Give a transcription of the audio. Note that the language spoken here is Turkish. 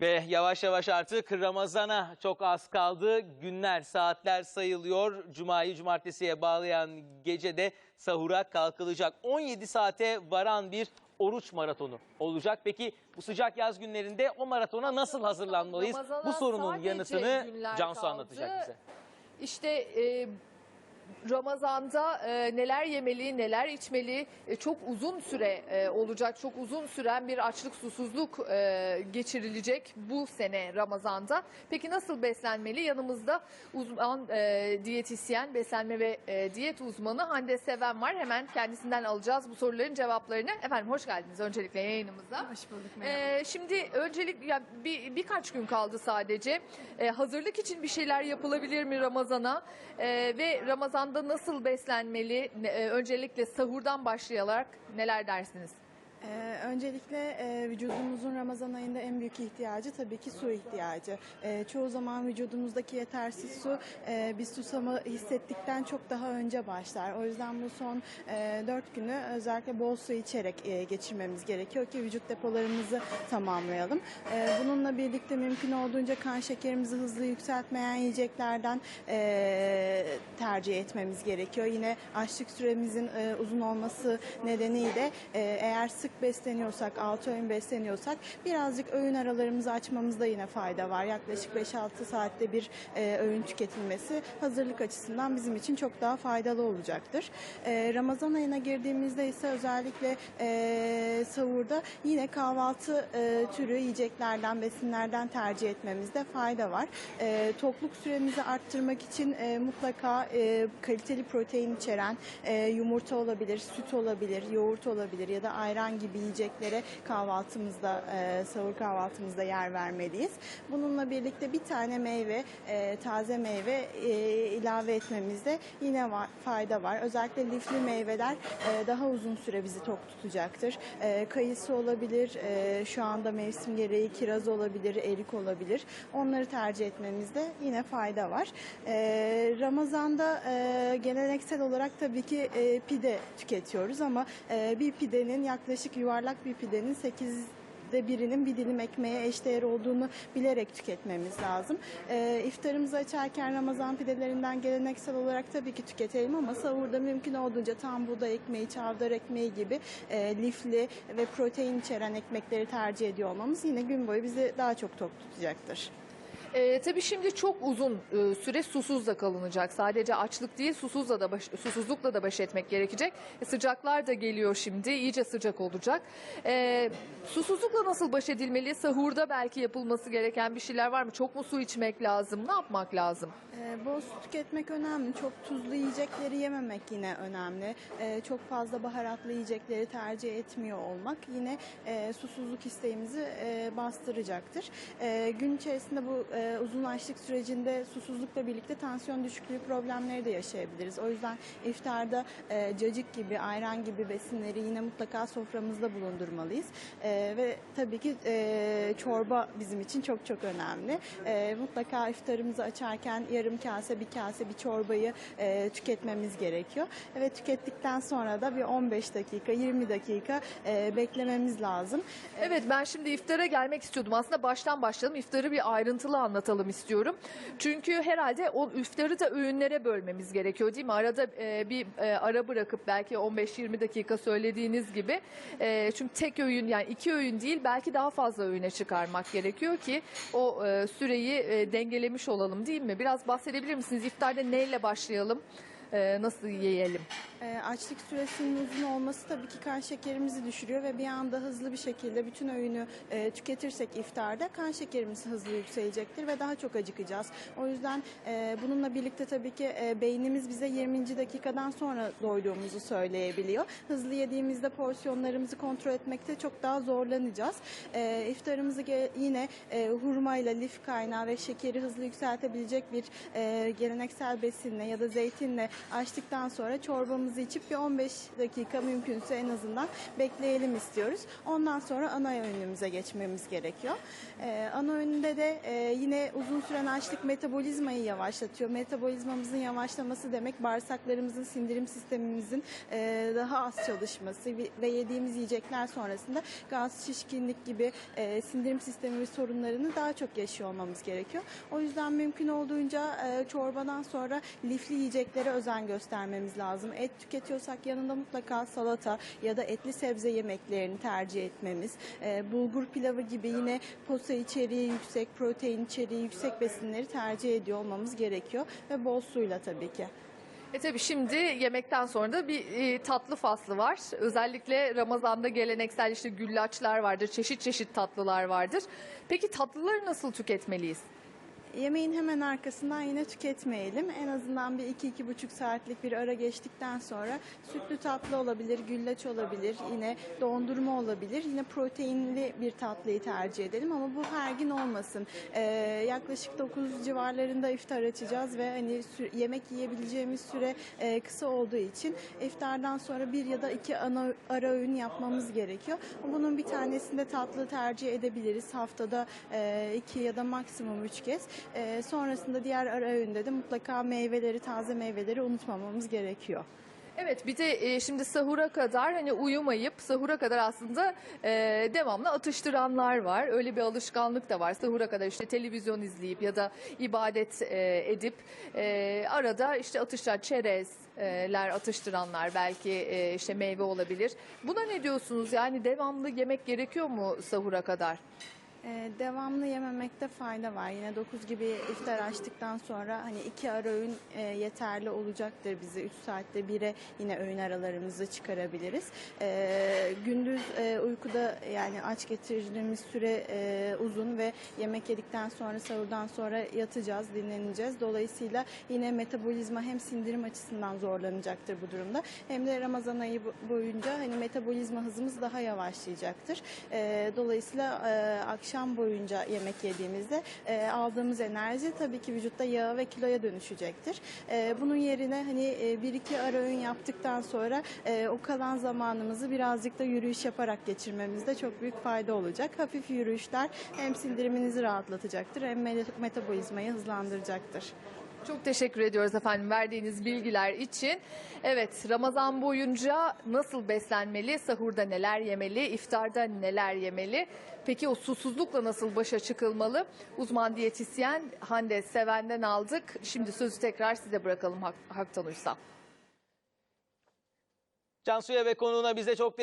Ve yavaş yavaş artık Ramazan'a çok az kaldı. Günler, saatler sayılıyor. Cuma'yı cumartesiye bağlayan gecede sahura kalkılacak. 17 saate varan bir oruç maratonu olacak. Peki bu sıcak yaz günlerinde o maratona nasıl hazırlanmalıyız? Ramazana Bu sorunun sadece yanıtını günler Cansu kaldı. anlatacak bize. İşte e, Ramazan'da e, neler yemeli, neler içmeli e, çok uzun süre e, olacak, çok uzun süren bir açlık susuzluk e, geçirilecek bu sene Ramazan'da. Peki nasıl beslenmeli? Yanımızda uzman e, diyetisyen, beslenme ve e, diyet uzmanı Hande Seven var. Hemen kendisinden alacağız bu soruların cevaplarını. Efendim hoş geldiniz öncelikle yayınımıza. Hoş bulduk merhaba. Ee, şimdi öncelik ya bir birkaç gün kaldı sadece. Ee, hazırlık için bir şeyler yapılabilir mi Ramazan'a? Ee, ve Ramazan'da nasıl beslenmeli? E, öncelikle sahurdan başlayarak neler dersiniz? Ee, öncelikle e, vücudumuzun Ramazan ayında en büyük ihtiyacı tabii ki su ihtiyacı. Ee, çoğu zaman vücudumuzdaki yetersiz su e, biz susamı hissettikten çok daha önce başlar. O yüzden bu son e, 4 günü özellikle bol su içerek e, geçirmemiz gerekiyor ki vücut depolarımızı tamamlayalım. E, bununla birlikte mümkün olduğunca kan şekerimizi hızlı yükseltmeyen yiyeceklerden e, tercih etmemiz gerekiyor. Yine açlık süremizin e, uzun olması nedeniyle e, eğer sık besleniyorsak, altı öğün besleniyorsak birazcık öğün aralarımızı açmamızda yine fayda var. Yaklaşık 5-6 saatte bir e, öğün tüketilmesi hazırlık açısından bizim için çok daha faydalı olacaktır. E, Ramazan ayına girdiğimizde ise özellikle e, sahurda yine kahvaltı e, türü yiyeceklerden, besinlerden tercih etmemizde fayda var. E, tokluk süremizi arttırmak için e, mutlaka e, kaliteli protein içeren e, yumurta olabilir, süt olabilir, yoğurt olabilir ya da ayran gibi yiyeceklere kahvaltımızda, e, sahur kahvaltımızda yer vermeliyiz. Bununla birlikte bir tane meyve, e, taze meyve e, ilave etmemizde yine var, fayda var. Özellikle lifli meyveler e, daha uzun süre bizi tok tutacaktır. E, kayısı olabilir, e, şu anda mevsim gereği kiraz olabilir, erik olabilir. Onları tercih etmemizde yine fayda var. E, Ramazan'da e, geleneksel olarak tabii ki e, pide tüketiyoruz ama e, bir pidenin yaklaşık yuvarlak bir pidenin 8 de birinin bir dilim ekmeğe eşdeğer olduğunu bilerek tüketmemiz lazım. E, iftarımızı açarken Ramazan pidelerinden geleneksel olarak tabii ki tüketelim ama sahurda mümkün olduğunca tam buğday ekmeği, çavdar ekmeği gibi e, lifli ve protein içeren ekmekleri tercih ediyor olmamız yine gün boyu bizi daha çok tok tutacaktır. Ee, tabii şimdi çok uzun e, süre susuz da kalınacak. Sadece açlık değil susuzla da baş, susuzlukla da baş etmek gerekecek. E, sıcaklar da geliyor şimdi. iyice sıcak olacak. Ee, susuzlukla nasıl baş edilmeli? Sahurda belki yapılması gereken bir şeyler var mı? Çok mu su içmek lazım? Ne yapmak lazım? Ee, bol su tüketmek önemli. Çok tuzlu yiyecekleri yememek yine önemli. Ee, çok fazla baharatlı yiyecekleri tercih etmiyor olmak yine e, susuzluk isteğimizi e, bastıracaktır. E, gün içerisinde bu e, uzun açlık sürecinde susuzlukla birlikte tansiyon düşüklüğü problemleri de yaşayabiliriz. O yüzden iftarda e, cacık gibi, ayran gibi besinleri yine mutlaka soframızda bulundurmalıyız. E, ve tabii ki e, çorba bizim için çok çok önemli. E, mutlaka iftarımızı açarken yarım kase, bir kase bir çorbayı e, tüketmemiz gerekiyor. Ve tükettikten sonra da bir 15 dakika, 20 dakika e, beklememiz lazım. Evet ben şimdi iftara gelmek istiyordum. Aslında baştan başlayalım. İftarı bir ayrıntılı anlatalım istiyorum. Çünkü herhalde o iftarı da öğünlere bölmemiz gerekiyor değil mi? Arada e, bir e, ara bırakıp belki 15-20 dakika söylediğiniz gibi. E, çünkü tek öğün yani iki öğün değil belki daha fazla öğüne çıkarmak gerekiyor ki o e, süreyi e, dengelemiş olalım değil mi? Biraz bahsedebilir misiniz? İftarda neyle başlayalım? E, nasıl yiyelim? E, açlık süresinin uzun olması tabii ki kan şekerimizi düşürüyor ve bir anda hızlı bir şekilde bütün öğünü e, tüketirsek iftarda kan şekerimiz hızlı yükselecektir ve daha çok acıkacağız. O yüzden e, bununla birlikte tabii ki e, beynimiz bize 20. dakikadan sonra doyduğumuzu söyleyebiliyor. Hızlı yediğimizde porsiyonlarımızı kontrol etmekte çok daha zorlanacağız. E, iftarımızı yine e, hurmayla, lif kaynağı ve şekeri hızlı yükseltebilecek bir e, geleneksel besinle ya da zeytinle Açtıktan sonra çorbamızı içip bir 15 dakika mümkünse en azından bekleyelim istiyoruz. Ondan sonra ana öğünümüze geçmemiz gerekiyor. Ee, ana öğünde de e, yine uzun süren açlık metabolizmayı yavaşlatıyor. Metabolizmamızın yavaşlaması demek bağırsaklarımızın, sindirim sistemimizin e, daha az çalışması ve- yediğimiz yiyecekler sonrasında gaz, şişkinlik gibi e, sindirim sistemi sorunlarını daha çok yaşıyor olmamız gerekiyor. O yüzden mümkün olduğunca e, çorbadan sonra lifli yiyeceklere özen göstermemiz lazım. Et tüketiyorsak yanında mutlaka salata ya da etli sebze yemeklerini tercih etmemiz. E, bulgur pilavı gibi yine posa içeriği yüksek, protein içeriği yüksek besinleri tercih ediyor olmamız gerekiyor ve bol suyla tabii ki. E tabii şimdi yemekten sonra da bir e, tatlı faslı var. Özellikle Ramazan'da geleneksel işte güllaçlar vardır, çeşit çeşit tatlılar vardır. Peki tatlıları nasıl tüketmeliyiz? Yemeğin hemen arkasından yine tüketmeyelim. En azından bir 2-2,5 saatlik bir ara geçtikten sonra sütlü tatlı olabilir, güllaç olabilir, yine dondurma olabilir. Yine proteinli bir tatlıyı tercih edelim ama bu her gün olmasın. Ee, yaklaşık 9 civarlarında iftar açacağız ve hani yemek yiyebileceğimiz süre e, kısa olduğu için iftardan sonra bir ya da iki ana ara öğün yapmamız gerekiyor. Bunun bir tanesinde tatlı tercih edebiliriz. Haftada e, iki ya da maksimum üç kez. E, sonrasında diğer ara öğünde de mutlaka meyveleri, taze meyveleri unutmamamız gerekiyor. Evet bir de e, şimdi sahura kadar hani uyumayıp sahura kadar aslında e, devamlı atıştıranlar var. Öyle bir alışkanlık da var. Sahura kadar işte televizyon izleyip ya da ibadet e, edip e, arada işte atıştıran çerezler atıştıranlar belki e, işte meyve olabilir. Buna ne diyorsunuz? Yani devamlı yemek gerekiyor mu sahura kadar? Ee, devamlı yememekte fayda var. Yine 9 gibi iftar açtıktan sonra hani iki ara öğün e, yeterli olacaktır bize. 3 saatte bire yine öğün aralarımızı çıkarabiliriz. Ee, gündüz e, uykuda yani aç getirdiğimiz süre e, uzun ve yemek yedikten sonra sahurdan sonra yatacağız, dinleneceğiz. Dolayısıyla yine metabolizma hem sindirim açısından zorlanacaktır bu durumda. Hem de Ramazan ayı bo- boyunca hani metabolizma hızımız daha yavaşlayacaktır. Ee, dolayısıyla e, akşam boyunca yemek yediğimizde e, aldığımız enerji tabii ki vücutta yağa ve kiloya dönüşecektir. E, bunun yerine hani e, bir iki ara öğün yaptıktan sonra e, o kalan zamanımızı birazcık da yürüyüş yaparak geçirmemizde çok büyük fayda olacak. Hafif yürüyüşler hem sindiriminizi rahatlatacaktır hem me- metabolizmayı hızlandıracaktır. Çok teşekkür ediyoruz efendim verdiğiniz bilgiler için. Evet Ramazan boyunca nasıl beslenmeli, sahurda neler yemeli, iftarda neler yemeli? Peki o susuzlukla nasıl başa çıkılmalı? Uzman diyetisyen Hande Seven'den aldık. Şimdi sözü tekrar size bırakalım Hak- Haktan Uysal. Cansu'ya ve konuğuna bize çok teşekkür